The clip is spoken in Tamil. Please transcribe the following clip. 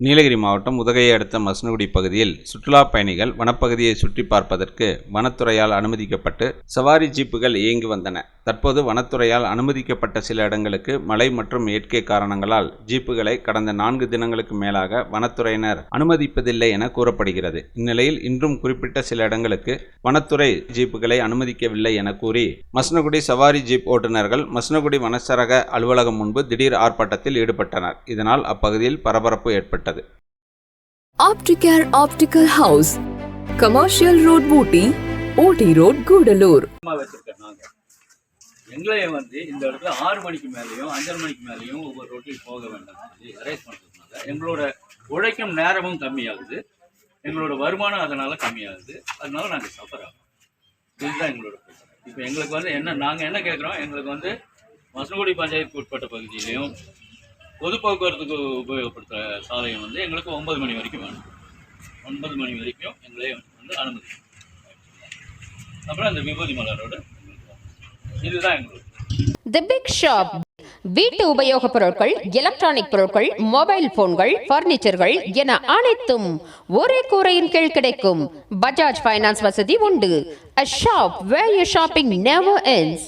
நீலகிரி மாவட்டம் உதகையை அடுத்த மசனகுடி பகுதியில் சுற்றுலா பயணிகள் வனப்பகுதியை சுற்றி பார்ப்பதற்கு வனத்துறையால் அனுமதிக்கப்பட்டு சவாரி ஜீப்புகள் இயங்கி வந்தன. தற்போது வனத்துறையால் அனுமதிக்கப்பட்ட சில இடங்களுக்கு மழை மற்றும் இயற்கை காரணங்களால் ஜீப்புகளை கடந்த நான்கு தினங்களுக்கு மேலாக வனத்துறையினர் அனுமதிப்பதில்லை என கூறப்படுகிறது. இந்நிலையில் இன்றும் குறிப்பிட்ட சில இடங்களுக்கு வனத்துறை ஜீப்புகளை அனுமதிக்கவில்லை என கூறி மசனகுடி சவாரி ஜீப் ஓட்டுநர்கள் மசனகுடி வனச்சரக அலுவலகம் முன்பு திடீர் ஆர்ப்பாட்டத்தில் ஈடுபட்டனர். இதனால் அப்பகுதியில் பரபரப்பு ஏற்பட்டது. Opticare Optical House, Commercial Road Booty, OT Road, Gudalur. எங்களை வந்து இந்த இடத்துல ஆறு மணிக்கு மேலேயும் அஞ்சரை மணிக்கு மேலேயும் ஒவ்வொரு ரோட்டில் போக வேண்டாம் சொல்லி அரேஞ்ச் பண்ணுறதுனால எங்களோட உழைக்கும் நேரமும் கம்மியாகுது. எங்களோட வருமானம் அதனால் கம்மியாகுது. அதனால நாங்கள் சஃபர் ஆகும் இதுதான் எங்களோட பிரச்சனை. இப்போ எங்களுக்கு வந்து என்ன நாங்கள் என்ன கேட்குறோம் எங்களுக்கு வந்து மசனகுடி பஞ்சாயத்துக்கு உட்பட்ட பகுதியிலையும் பொது போக்குவரத்துக்கு உபயோகப்படுத்துகிற சாலையும் வந்து எங்களுக்கு ஒன்பது மணி வரைக்கும் வேணும். ஒன்பது மணி வரைக்கும் எங்களே வந்து அனுமதி. அப்புறம் அந்த விபூதி மலரோடு இதுதான் எங்களுக்கு. தி பிக் ஷாப் வீட்டு உபயோகப் பொருட்கள் எலக்ட்ரானிக் பொருட்கள் மொபைல் போன்கள் பர்னிச்சர்கள் என அனைத்தும் ஒரே கூரையின் கீழ் கிடைக்கும். பஜாஜ் ஃபைனான்ஸ் வசதி உண்டு. A shop where you shopping never ends.